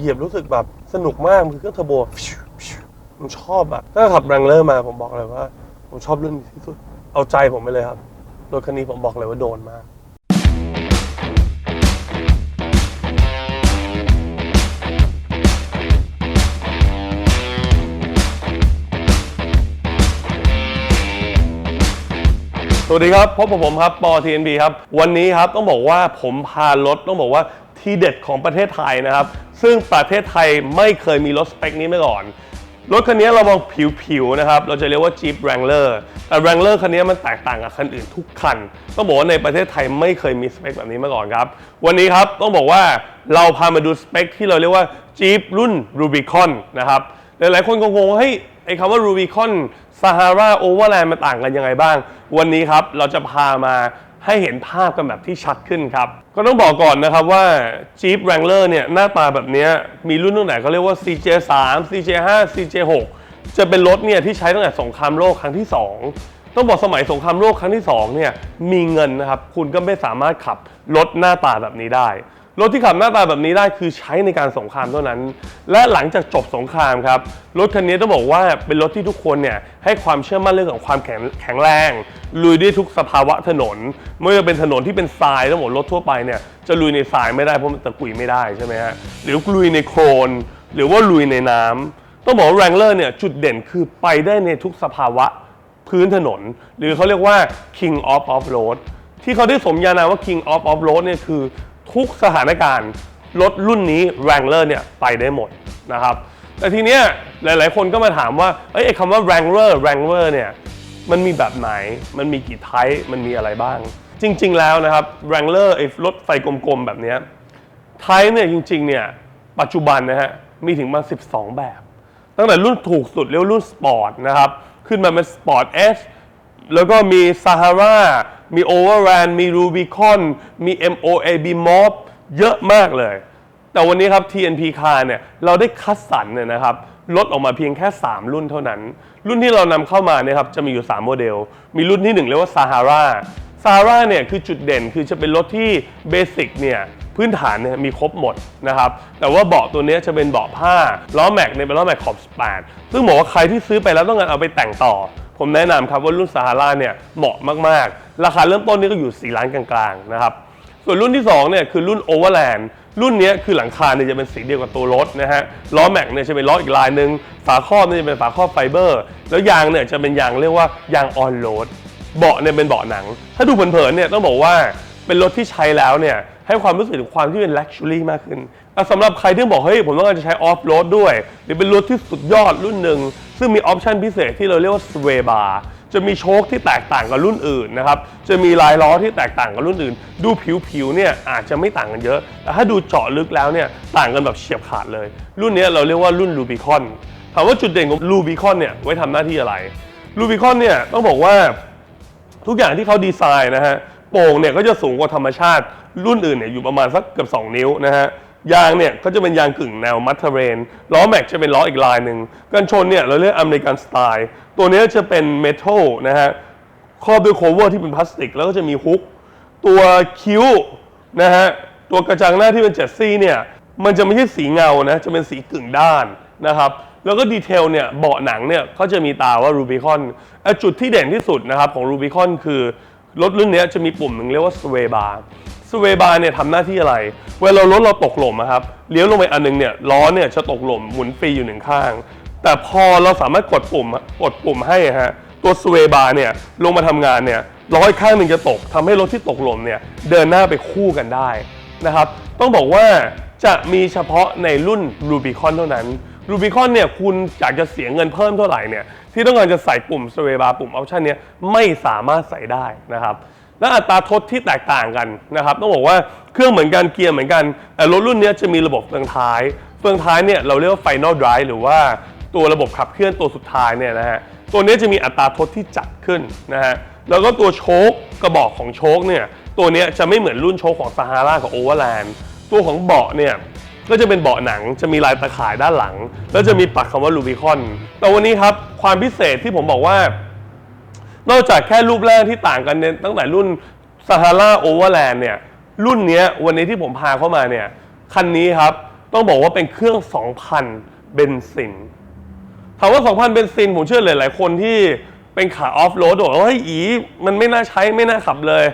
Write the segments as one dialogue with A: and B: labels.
A: เหยียบรู้สึกแบบสนุกมากมันคือเครื่องเทอร์โบผมชอบอะถ้าขับแรงเลอร์มาผมบอกเลยว่า ผมชอบรุ่นนี้ที่สุด เอาใจผมไปเลยครับรถคันนี้ผมบอกเลยว่าโดนมากสวัสดีครับ พบกับผมครับปอ TNB ครับ วันนี้ครับต้องบอกว่าผมพารถต้องบอกว่า ที่เด็ดของประเทศไทยนะครับ ซึ่งประเทศไทยไม่เคยมีรถสเปคนี้มาก่อน รถคันนี้เรามองผิวๆนะครับ เราจะเรียกว่า Jeep Wrangler แต่ Wrangler คันนี้มันแตกต่างกับคันอื่นทุกคัน ต้องบอกว่าในประเทศไทยไม่เคยมีสเปคแบบนี้มาก่อนครับ วันนี้ครับต้องบอกว่าเราพามาดูสเปคที่เราเรียกว่า Jeep รุ่น Rubicon นะครับหลายๆคนก็งงว่าเฮ้ยไอ้คำว่า Rubicon Sahara Overland มันต่างกันยังไงบ้าง วันนี้ครับเราจะพามา ให้เห็นภาพกันแบบที่ชัดขึ้นครับ ก็ต้องบอกก่อนนะครับว่า Jeep Wrangler เนี่ยหน้าตาแบบนี้มีรุ่นตั้งแต่เขาเรียกว่า CJ3 CJ5 CJ6 จะเป็นรถเนี่ยที่ใช้ตั้งแต่สงครามโลกครั้งที่ 2 ต้องบอกสมัยสงครามโลกครั้งที่2เนี่ยมีเงินนะครับคุณก็ไม่สามารถขับรถหน้าตาแบบนี้ได้ รถที่ขับหน้าตาแบบนี้ได้คือใช้ในการสงครามเท่านั้น และหลังจากจบสงครามครับ รถคันนี้ต้องบอกว่าเป็นรถที่ทุกคนเนี่ยให้ความเชื่อมั่นเรื่องของความแข็งแข็งแรง ลุยได้ทุกสภาวะถนน ไม่ว่าจะเป็นถนนที่เป็นทรายต้องบอกรถทั่วไปเนี่ยจะลุยในทรายไม่ได้เพราะมันตะกุยไม่ได้ใช่ไหมฮะหรือลุยในโคลนหรือว่าลุยในน้ำต้องบอกว่าแรงเลอร์เนี่ยจุดเด่นคือไปได้ในทุกสภาวะพื้นถนน หรือเขาเรียกว่า king of off road ที่เขาได้สมญานามว่า king of off road เนี่ยคือ ทุกสถานการณ์รถรุ่นนี้ Wrangler เนี่ยไปได้หมดนะครับ แต่ทีเนี้ยหลาย ๆ คนก็มาถามว่าเอ้ยไอ้คำว่า Wrangler Wrangler เนี่ยมันมีแบบไหน มันมีกี่ไทป์มันมีอะไรบ้าง จริง ๆ แล้วนะครับ Wrangler ไอ้รถไฟกลม ๆ แบบเนี้ยไทป์เนี่ยจริง ๆ เนี่ยปัจจุบันนะฮะมีถึงมา 12 แบบ ตั้งแต่รุ่นถูกสุดเรียกว่ารุ่นสปอร์ตนะครับ ขึ้นมาเป็นสปอร์ต S แล้วก็มี Sahara มี Overland มี Rubicon มี MOAB Mob เยอะมากเลย แต่วันนี้ครับ TNP Car เนี่ยเราได้คัดสรรเนี่ยนะครับลดออกมาเพียงแค่ 3 รุ่นเท่านั้น รุ่นที่เรานำเข้ามาเนี่ยครับจะมีอยู่ 3 โมเดล มีรุ่นที่ 1 เรียกว่า Sahara Sahara เนี่ยคือจุดเด่นคือจะเป็นรถที่เบสิกเนี่ยพื้นฐานเนี่ยมีครบหมดนะครับแต่ว่าเบาะตัวนี้จะเป็นเบาะผ้าล้อแม็กเนี่ยเป็นล้อแม็กขอบ18ซึ่งบอกว่าใครที่ซื้อไปแล้วต้องการเอาไปแต่งต่อ ผมแนะนำครับว่ารุ่น Sahara เนี่ยเหมาะมากๆ ราคาเริ่มต้นนี่ก็อยู่ 4 ล้านกลางๆนะครับส่วนรุ่นที่2เนี่ยคือรุ่น Overland รุ่นนี้คือหลังคาเนี่ยจะเป็นสีเดียวกับตัวรถนะฮะล้อแม็กเนี่ยจะเป็นล้ออีกลายหนึ่งฝาครอบเนี่ยจะเป็นฝาครอบไฟเบอร์ แล้วยางเนี่ยจะเป็นยางเรียกว่ายางออนโรดเบาะเนี่ยเป็นเบาะหนัง ถ้าดูเผินๆเนี่ยต้องบอกว่าเป็นรถที่ใช้แล้วเนี่ยให้ความรู้สึกถึงความที่เป็น luxury มากขึ้นสำหรับใครที่บอกเฮ้ยผมต้องการจะใช้ออฟโรดด้วย หรือเป็นรถที่สุดยอดรุ่นหนึ่ง ซึ่งมีออปชันพิเศษที่เราเรียกว่า sway bar จะมีโชคที่แตกต่างกับรุ่นอื่นนะครับ จะมีลายล้อที่แตกต่างกับรุ่นอื่น ดูผิวๆเนี่ยอาจจะไม่ต่างกันเยอะ แต่ถ้าดูเจาะลึกแล้วเนี่ยต่างกันแบบเฉียบขาดเลย รุ่นนี้เราเรียกว่ารุ่น Rubicon ถามว่าจุดเด่นของ Rubicon เนี่ยไว้ทำหน้าที่อะไร Rubicon เนี่ยต้องบอกว่าทุกอย่างที่เขาดีไซน์นะฮะโป่งเนี่ยก็จะสูงกว่าธรรมชาติรุ่นอื่นเนี่ยอยู่ประมาณสักเกือบ2 นิ้วนะฮะ ยางเนี่ยก็จะเป็นยางกึ่งแนวมัทเทเรนล้อแม็กจะเป็นล้ออีกลายหนึ่งกันชนเนี่ยเราเรียกอเมริกันสไตล์ตัวนี้จะเป็นเมทัลนะฮะครอบด้วยโคเวอร์ที่เป็นพลาสติก แล้วก็จะมีฮุกตัวคิ้วนะฮะตัวกระจังหน้าที่เป็นเจ็ดซี่เนี่ยมันจะไม่ใช่สีเงานะจะเป็นสีกึ่งด้านนะครับแล้วก็ดีเทลเนี่ยเบาะหนังเนี่ยเขาจะมีตาว่า Rubicon อะจุดที่เด่นที่สุดนะครับของ Rubicon คือรถรุ่นนี้จะมีปุ่มหนึ่งเรียกว่า Sway Bar Sway Bar เนี่ยทำหน้าที่อะไร เวลารถเราตกหล่มอะครับ เลี้ยวลงไปอันหนึงเนี่ยล้อเนี่ยจะตกหล่มหมุนฟรีอยู่หนึ่งข้าง แต่พอเราสามารถกดปุ่มกดปุ่มให้ฮะตัว Sway Bar เนี่ยลงมาทำงานเนี่ยล้อข้างหนึ่งจะตกทำให้รถที่ตกหล่มเนี่ยเดินหน้าไปคู่กันได้นะครับ ต้องบอกว่าจะมีเฉพาะในรุ่น Rubicon เท่านั้น Rubicon เนี่ยคุณอยากจะเสียเงินเพิ่มเท่าไหร่เนี่ยที่ต้องการจะใส่ปุ่ม Sway Bar ปุ่มออปชันเนี้ยไม่สามารถใส่ได้นะครับ และอัตราทดที่แตกต่างกันนะครับต้องบอกว่าเครื่องเหมือนกันเกียร์เหมือนกันแต่รถรุ่นนี้จะมีระบบเฟืองท้ายเฟืองท้ายเนี่ยเราเรียกว่า Final Drive หรือว่าตัวระบบขับเคลื่อนตัวสุดท้ายเนี่ยนะฮะตัวนี้จะมีอัตราทดที่จัดขึ้นนะฮะแล้วก็ตัวโชคกระบอกของโชคเนี่ยตัวนี้จะไม่เหมือนรุ่นโชคของซาฮารากับ Overland ตัวของเบาะเนี่ยก็จะเป็นเบาะหนังจะมีลายตะข่ายด้านหลัง แล้วจะมีปักคำว่าลูบิคอนแต่วันนี้ครับความพิเศษที่ผมบอกว่า นอกจากแค่รูปร่างที่ต่างกันเนี่ยตั้งแต่รุ่นซาฮาราโอเวอร์แลนด์เนี่ยรุ่นนี้วันนี้ที่ผมพาเข้ามาเนี่ยคันนี้ครับต้องบอกว่าเป็นเครื่อง 2,000 เบนซินถามว่า 2,000 เบนซิน ผมเชื่อหลาย ๆ คนที่เป็นขาออฟโรดบอกว่าเฮ้ยอีมันไม่น่าใช้ไม่น่าขับเลย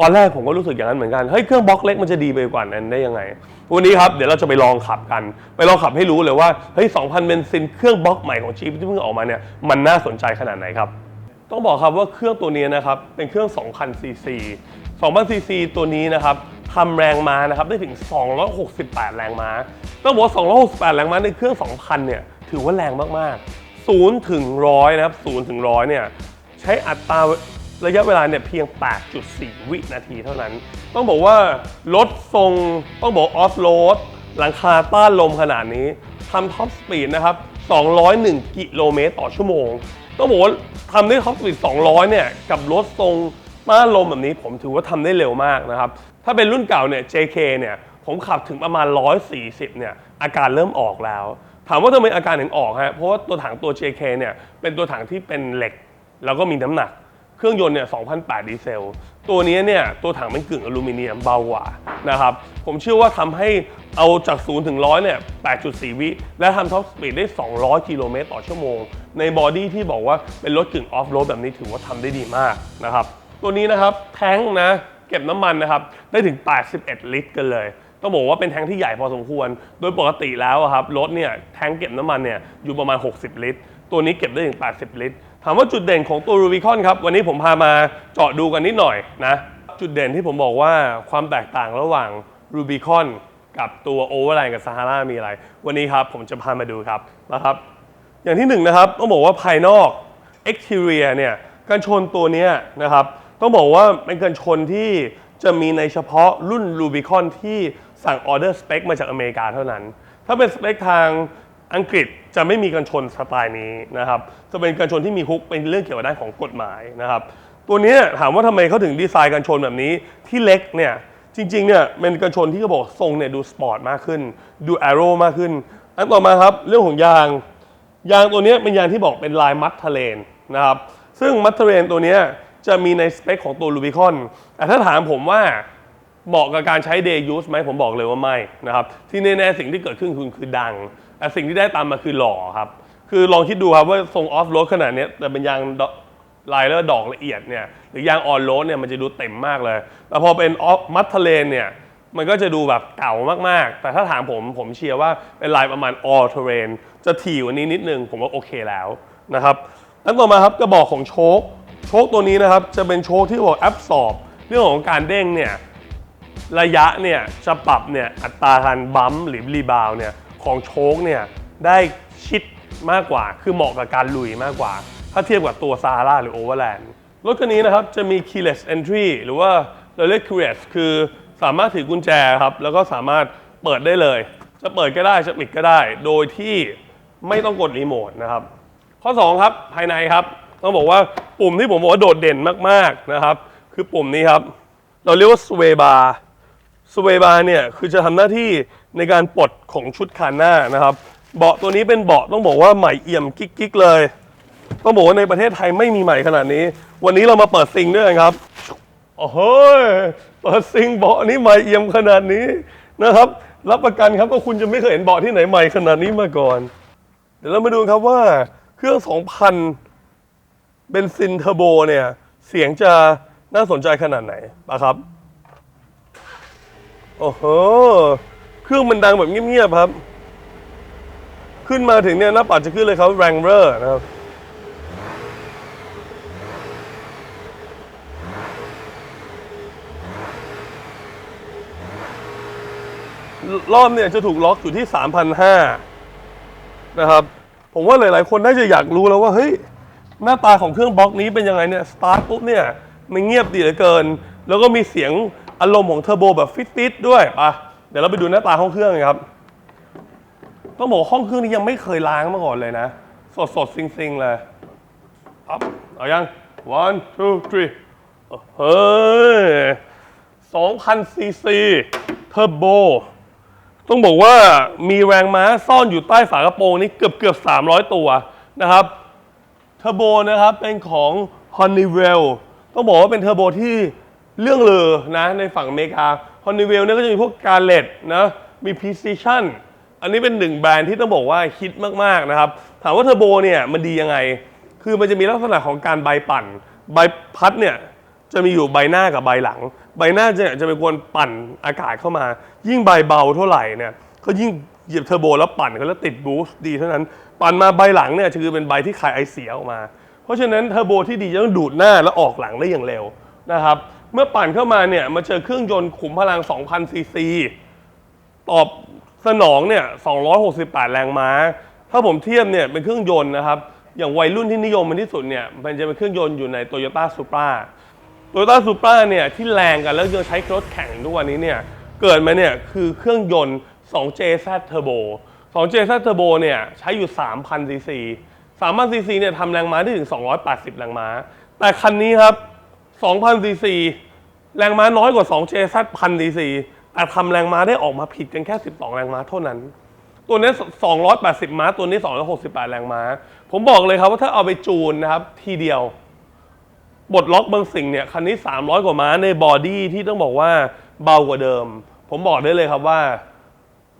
A: ตอนแรกผมก็รู้สึกอย่างนั้นเหมือนกันเฮ้ยเครื่องบล็อกเล็กมันจะดีไปกว่านั้นได้ยังไง วันนี้ครับเดี๋ยวเราจะไปลองขับกัน ไปลองขับให้รู้เลยว่าเฮ้ย2,000เบนซินเครื่องบล็อกใหม่ของจีที่เพิ่งออกมาเนี่ยมันน่าสนใจขนาดไหนครับ ต้องบอกครับว่าเครื่องตัวนี้นะครับเป็นเครื่อง2,000ซีซี2,000ซีซีตัวนี้นะครับทำแรงม้านะครับได้ถึง 268 แรงม้าต้องบอกว่า268 แรงม้าในเครื่อง 2,000 เนี่ยถือว่าแรงมากๆ0ถึง100นะครับ0ถึง100เนี่ยใช้อัตรา ระยะเวลาเนี่ยเพียง 8.4 วินาทีเท่านั้น ต้องบอกว่ารถทรงต้องบอกออฟโรดหลังคาต้านลมขนาดนี้ทำท็อปสปีดนะครับ 201 กิโลเมตรต่อชั่วโมง ต้องบอกว่าทำได้ท็อปสปีด 200 เนี่ย กับรถทรงต้านลมแบบนี้ผมถือว่าทำได้เร็วมากนะครับ ถ้าเป็นรุ่นเก่าเนี่ย JK เนี่ยผมขับถึงประมาณ 140 เนี่ย อาการเริ่มออกแล้ว ถามว่าทำไมอาการถึงออกฮะ เพราะว่าตัวถังตัว JK เนี่ย เป็นตัวถังที่เป็นเหล็ก แล้วก็มีน้ำหนัก เครื่องยนต์เนี่ย2,008 ดีเซล ตัวนี้เนี่ย ตัวถังเป็นกึ่งอลูมิเนียมเบากว่านะครับ ผมเชื่อว่าทำให้เอาจาก 0 ถึง 100 เนี่ย 8.4 วิ และทำท็อปสปีดได้ 200 กิโลเมตรต่อชั่วโมง ในบอดี้ที่บอกว่าเป็นรถกึ่งออฟโรดแบบนี้ถือว่าทำได้ดีมากนะครับ ตัวนี้นะครับ แท้งนะ เก็บน้ำมันนะครับ ได้ถึง 81 ลิตรกันเลยต้องบอกว่าเป็นแท้งที่ใหญ่พอสมควร โดยปกติแล้วอะครับรถเนี่ยแท้งเก็บน้ำมันเนี่ยอยู่ประมาณ 60 ลิตร ตัวนี้เก็บได้ถึง 80 ลิตร ถามว่าจุดเด่นของตัว Rubicon ครับ วันนี้ผมพามาเจาะดูกันนิดหน่อยนะ จุดเด่นที่ผมบอกว่าความแตกต่างระหว่าง Rubicon กับตัว Overland กับ Sahara มีอะไร วันนี้ครับผมจะพามาดูครับนะครับ อย่างที่หนึ่งนะครับต้องบอกว่าภายนอก exterior เนี่ยกันชนตัวนี้นะครับ ต้องบอกว่าเป็นกันชนที่จะมีในเฉพาะรุ่น Rubicon ที่สั่งออเดอร์สเปคมาจากอเมริกาเท่านั้น ถ้าเป็นสเปคทาง อังกฤษจะไม่มีกันชนสไตล์นี้นะครับ จะเป็นกันชนที่มีฮุกเป็นเรื่องเกี่ยวกับด้านของกฎหมายนะครับ ตัวนี้ถามว่าทำไมเขาถึงดีไซน์กันชนแบบนี้ที่เล็กเนี่ยจริงๆเนี่ยเป็นกันชนที่เขาบอกทรงเนี่ยดูสปอร์ตมากขึ้น ดูแอโร่มากขึ้น อันต่อมาครับเรื่องของยาง ยางตัวนี้เป็นยางที่บอกเป็นลายมัดทะเลนนะครับ ซึ่งมัดทะเลนตัวนี้จะมีในสเปคของตัว Rubicon แต่ถ้าถามผมว่าเหมาะกับการใช้ day use ไหมผมบอกเลยว่าไม่นะครับ ที่แน่ๆสิ่งที่เกิดขึ้นคือคือดัง แต่สิ่งที่ได้ตามมาคือหล่อครับ คือลองคิดดูครับว่าทรงออฟโรดขนาดนี้แต่เป็นยางลายแล้วดอกละเอียดเนี่ยหรือยางออนโรดเนี่ยมันจะดูเต็มมากเลย แต่พอเป็นออฟมัดทะเลนเนี่ยมันก็จะดูแบบเก่ามากๆ แต่ถ้าถามผมผมเชียร์ว่าเป็นลายประมาณ all terrain จะถี่กว่านี้นิดนึง ผมว่าโอเคแล้วนะครับอันต่อมาครับกระบอกของโชคโชคตัวนี้นะครับจะเป็นโชคที่บอก absorb เรื่องของการเด้งเนี่ยระยะเนี่ยจะปรับเนี่ยอัตราการบัมหรือรีบาวเนี่ย ของโชคเนี่ยได้ชิดมากกว่า คือเหมาะกับการลุยมากกว่า ถ้าเทียบกับตัวซาร่าหรือโอเวอร์แลนด์รถคันนี้นะครับจะมี keyless entry หรือว่าเราเรียก keyless คือสามารถถือกุญแจครับ แล้วก็สามารถเปิดได้เลย จะเปิดก็ได้จะปิดก็ได้ โดยที่ไม่ต้องกดรีโมทนะครับ ข้อ 2 ครับภายในครับ ต้องบอกว่าปุ่มที่ผมบอกว่าโดดเด่นมากๆนะครับ คือปุ่มนี้ครับ เราเรียกว่า sway bar สเวบาเนี่ยคือจะทำหน้าที่ในการปลดของชุดคานหน้านะครับ เบาะตัวนี้เป็นเบาะต้องบอกว่าใหม่เอี่ยมกิ๊กๆเลย ต้องบอกว่าในประเทศไทยไม่มีใหม่ขนาดนี้ วันนี้เรามาเปิดซิงด้วยกันครับโอ้โหเปิดซิงเบาะนี้ใหม่เอี่ยมขนาดนี้นะครับ รับประกันครับว่าคุณจะไม่เคยเห็นเบาะที่ไหนใหม่ขนาดนี้มาก่อน เดี๋ยวเรามาดูครับว่าเครื่อง 2,000เบนซินเทอร์โบเนี่ยเสียงจะน่าสนใจขนาดไหนนะครับ โอ้โห เครื่องมันดังแบบเงียบๆครับ ขึ้นมาถึงเนี่ยหน้าปัดจะขึ้นเลยครับ Wrangler นะครับ รอบเนี่ยจะถูกล็อกอยู่ที่ 3,500 นะครับ ผมว่าหลายๆ คนน่าจะอยากรู้แล้วว่า เฮ้ย หน้าตาของเครื่องบล็อกนี้เป็นยังไงเนี่ย สตาร์ทปุ๊บเนี่ย มันเงียบดีเหลือเกิน แล้วก็มีเสียง อารมณ์ของเทอร์โบแบบฟิตๆด้วยอะเดี๋ยวเราไปดูหน้าตาห้องเครื่องกันครับ ต้องบอกว่าห้องเครื่องนี้ยังไม่เคยล้างมาก่อนเลยนะ สดๆซิงๆเลยอัพเอายัง one two three เฮ้ย2,000ซีซีเทอร์โบต้องบอกว่ามีแรงม้าซ่อนอยู่ใต้ฝากระโปรงนี้เกือบเกือบ300 ตัวนะครับเทอร์โบนะครับเป็นของ Honeywell ต้องบอกว่าเป็นเทอร์โบที่ เรื่องเลอนะในฝั่งอเมริกา Honeywell เนี่ยก็จะมีพวกการเลตนะมี Precision อันนี้เป็นหนึ่งแบรนด์ที่ต้องบอกว่าฮิตมากๆนะครับ ถามว่าเทอร์โบเนี่ยมันดียังไง คือมันจะมีลักษณะของการใบปั่น ใบพัดเนี่ยจะมีอยู่ใบหน้ากับใบหลัง ใบหน้าจะจะเป็นคนปั่นอากาศเข้ามา ยิ่งใบเบาเท่าไหร่เนี่ยก็ยิ่งเหยียบเทอร์โบแล้วปั่นเขาแล้วติดบูสต์ดีเท่านั้น ปั่นมาใบหลังเนี่ยคือเป็นใบที่คายไอเสียออกมา เพราะฉะนั้นเทอร์โบที่ดีจะต้องดูดหน้าแล้วออกหลังได้อย่างเร็วนะครับ เมื่อปั่นเข้ามาเนี่ยมาเจอเครื่องยนต์ขุมพลัง 2,000 ซีซี ตอบสนองเนี่ย 268 แรงม้า ถ้าผมเทียบเนี่ยเป็นเครื่องยนต์นะครับ อย่างวัยรุ่นที่นิยมมันที่สุดเนี่ย มันจะเป็นเครื่องยนต์อยู่ใน Toyota Supra Toyota Supra เนี่ยที่แรงกันแล้วยังใช้รถแข่งทุกวันนี้เนี่ย เกิดมาเนี่ยคือเครื่องยนต์ 2JZ Turbo 2JZ Turbo เนี่ยใช้อยู่ 3,000 ซีซี 3,000 ซีซีเนี่ยทำแรงม้าได้ถึง 280 แรงม้า แต่คันนี้ครับ 2,000ซีซีแรงม้าน้อยกว่า 2JZ 1,000ซีซีแต่ทำแรงม้าได้ออกมาผิดกันแค่ 12 แรงม้าเท่านั้น ตัวนี้ 280 ม้า ตัวนี้ 268 แรงม้า ผมบอกเลยครับว่าถ้าเอาไปจูนนะครับ ทีเดียวบทล็อกบางสิ่งเนี่ยคันนี้ 300 กว่าม้าในบอดี้ที่ต้องบอกว่าเบากว่าเดิม ผมบอกได้เลยครับว่า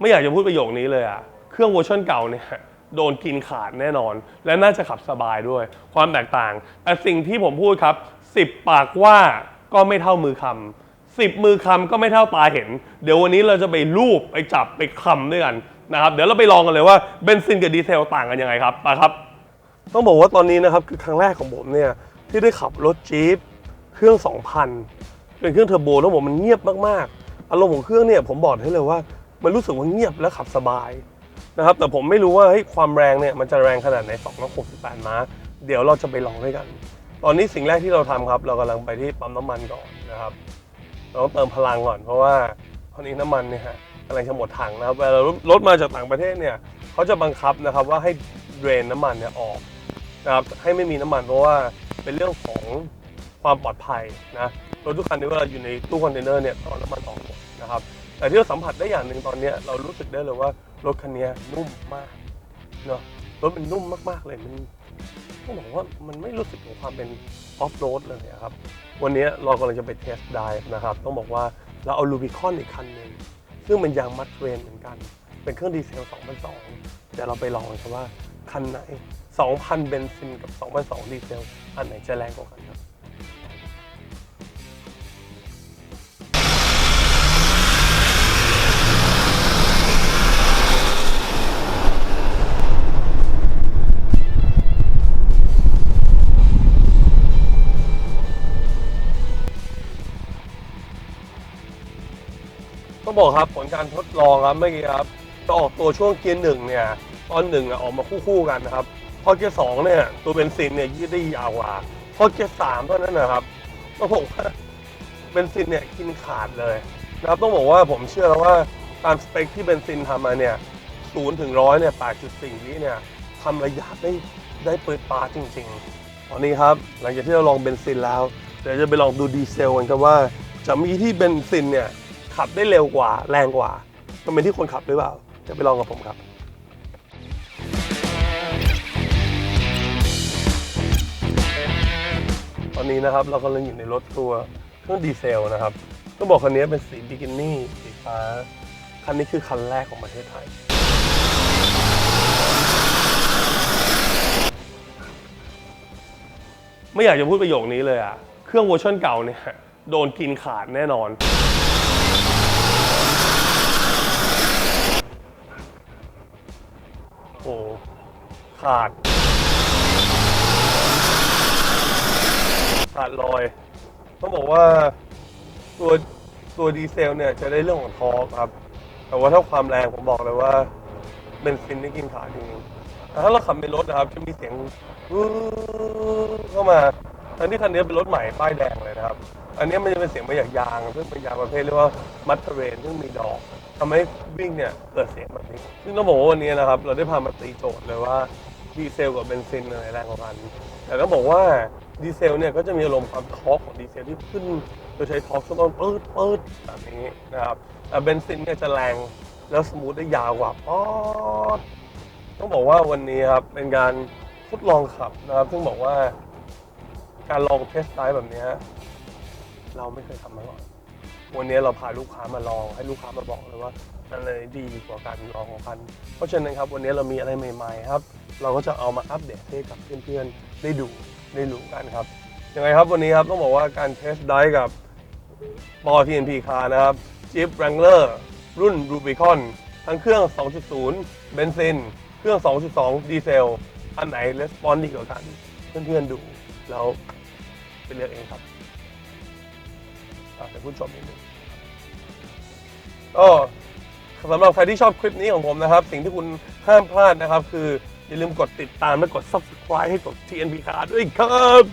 A: ไม่อยากจะพูดประโยคนี้เลยอะเครื่องเวอร์ชันเก่าเนี่ยโดนกินขาดแน่นอน และน่าจะขับสบายด้วยความแตกต่างแต่สิ่งที่ผมพูดครับ 10ปากว่าก็ไม่เท่ามือคำสิบมือคำก็ไม่เท่าตาเห็น เดี๋ยววันนี้เราจะไปรูปไปจับไปคำด้วยกันนะครับ เดี๋ยวเราไปลองกันเลยว่าเบนซินกับดีเซลต่างกันยังไงครับไปครับ ต้องบอกว่าตอนนี้นะครับคือครั้งแรกของผมเนี่ยที่ได้ขับรถจี๊ปเครื่อง 2,000 เป็นเครื่องเทอร์โบแล้วผมมันเงียบมากๆ อารมณ์ของเครื่องเนี่ยผมบอกให้เลยว่ามันรู้สึกว่าเงียบและขับสบายนะครับแต่ผมไม่รู้ว่าเฮ้ยความแรงเนี่ยมันจะแรงขนาดไหน268ม้า เดี๋ยวเราจะไปลองด้วยกัน ตอนนี้สิ่งแรกที่เราทำครับ เรากำลังไปที่ปั๊มน้ำมันก่อนนะครับ เราต้องเติมพลังก่อน เพราะว่าตอนนี้น้ำมันเนี่ยฮะกำลังจะหมดถังนะครับเวลารถมาจากต่างประเทศเนี่ยเขาจะบังคับนะครับว่าให้เดรนน้ำมันเนี่ยออกนะครับให้ไม่มีน้ำมันเพราะว่าเป็นเรื่องของความปลอดภัยนะรถทุกคันนี้เวลาอยู่ในตู้คอนเทนเนอร์เนี่ยต้องน้ำมันออกหมดนะครับแต่ที่เราสัมผัสได้อย่างหนึ่งตอนนี้เรารู้สึกได้เลยว่ารถคันนี้นุ่มมากเนาะรถมันนุ่มมากๆเลยมัน ต้องบอกว่ามันไม่รู้สึกถึงความเป็นออฟโรดเลยอะครับ วันนี้เรากำลังจะไปเทสไดฟ์นะครับ ต้องบอกว่าเราเอาลูบิคอนอีกคันหนึ่งซึ่งมันยางมัดเทรนเหมือนกัน เป็นเครื่องดีเซล 2002 เดี๋ยวเราไปลองกันครับว่าคันไหน 2,000 เบนซินกับ 2002 ดีเซล อันไหนจะแรงกว่ากันครับ ต้องบอกครับผลการทดลองครับเมื่อกี้ครับจะออกตัวช่วงเกียร์หนึ่งเนี่ยตอนหนึ่งอะออกมาคู่ๆกันนะครับพอเกียร์สองเนี่ยตัวเบนซินเนี่ยยืดได้ยาวกว่าพอเกียร์สามเท่านั้นนะครับต้องบอกว่าเบนซินเนี่ยกินขาดเลยนะครับต้องบอกว่าผมเชื่อแล้วว่าตามสเปคที่เบนซินทำมาเนี่ยศูนย์ถึงร้อยเนี่ยแปดจุดสี่วิเนี่ยทำระยะได้ได้เปิดปาจริงๆ ตอนนี้ครับหลังจากที่เราลองเบนซินแล้ว เดี๋ยวจะไปลองดูดีเซลกันครับว่าจะมีที่เบนซินเนี่ย ขับได้เร็วกว่าแรงกว่า มันเป็นที่คนขับหรือเปล่า จะไปลองกับผมครับตอนนี้นะครับเรากำลังอยู่ในรถตัวเครื่องดีเซลนะครับต้องบอกคันนี้เป็นสีบิกินี่สีฟ้า คันนี้คือคันแรกของประเทศไทย ไม่อยากจะพูดประโยคนี้เลยอะเครื่องเวอร์ชันเก่าเนี่ย โดนกินขาดแน่นอน โอ้ขาด ขาดลอย ต้องบอกว่าตัวตัวดีเซลเนี่ยจะได้เรื่องของทอร์กครับ แต่ว่าถ้าความแรงผมบอกเลยว่าเบนซินนี่กินขาดจริงๆแต่ถ้าเราขับในรถนะครับ จะมีเสียงเข้ามาทั้งที่คันนี้เป็นรถใหม่ป้ายแดงเลยนะครับ อันนี้มันจะเป็นเสียงมาจากยางซึ่งเป็นยางประเภทเรียกว่ามัตเทเรนซึ่งมีดอก ทำให้วิ่งเนี่ยเกิดเสียงแบบนี้ ซึ่งต้องบอกว่าวันนี้นะครับ เราได้พามาตีโจทย์เลยว่าดีเซลกับเบนซินอะไรแรงกว่ากัน แต่ต้องบอกว่าดีเซลเนี่ยก็จะมีอารมณ์ความทอร์กของดีเซลที่ขึ้นโดยใช้ทอร์กช่วงต้นปื๊ดปื๊ดแบบนี้นะครับแต่เบนซินเนี่ยจะแรงแล้วสมูทได้ยาวกว่าป๊อดต้องบอกว่าวันนี้ครับเป็นการทดลองขับนะครับ ซึ่งบอกว่าการลองเทสไดรฟ์แบบนี้เราไม่เคยทำมาก่อน วันนี้เราพาลูกค้ามาลองให้ลูกค้ามาบอกเลยว่ามันเลยดีกว่าการรองของคัน เพราะฉะนั้นครับวันนี้เรามีอะไรใหม่ๆครับ เราก็จะเอามาอัปเดตให้กับเพื่อนๆได้ดูได้รู้กันครับยังไงครับวันนี้ครับต้องบอกว่าการเทสไดฟ์กับปอ TNP คานะครับ Jeep Wrangler รุ่น Rubicon ทั้งเครื่อง 2.0 เบนซิน เครื่อง 2.2 ดีเซล อันไหนレスปอนดีกว่ากัน เพื่อนๆดูแล้วไปเลือกเองครับอะเดี๋ยวพูดชมนิดนึง ก็สำหรับใครที่ชอบคลิปนี้ของผมนะครับ สิ่งที่คุณห้ามพลาดนะครับ คืออย่าลืมกดติดตามและกด subscribe ให้กับ TNP คาด้วยครับ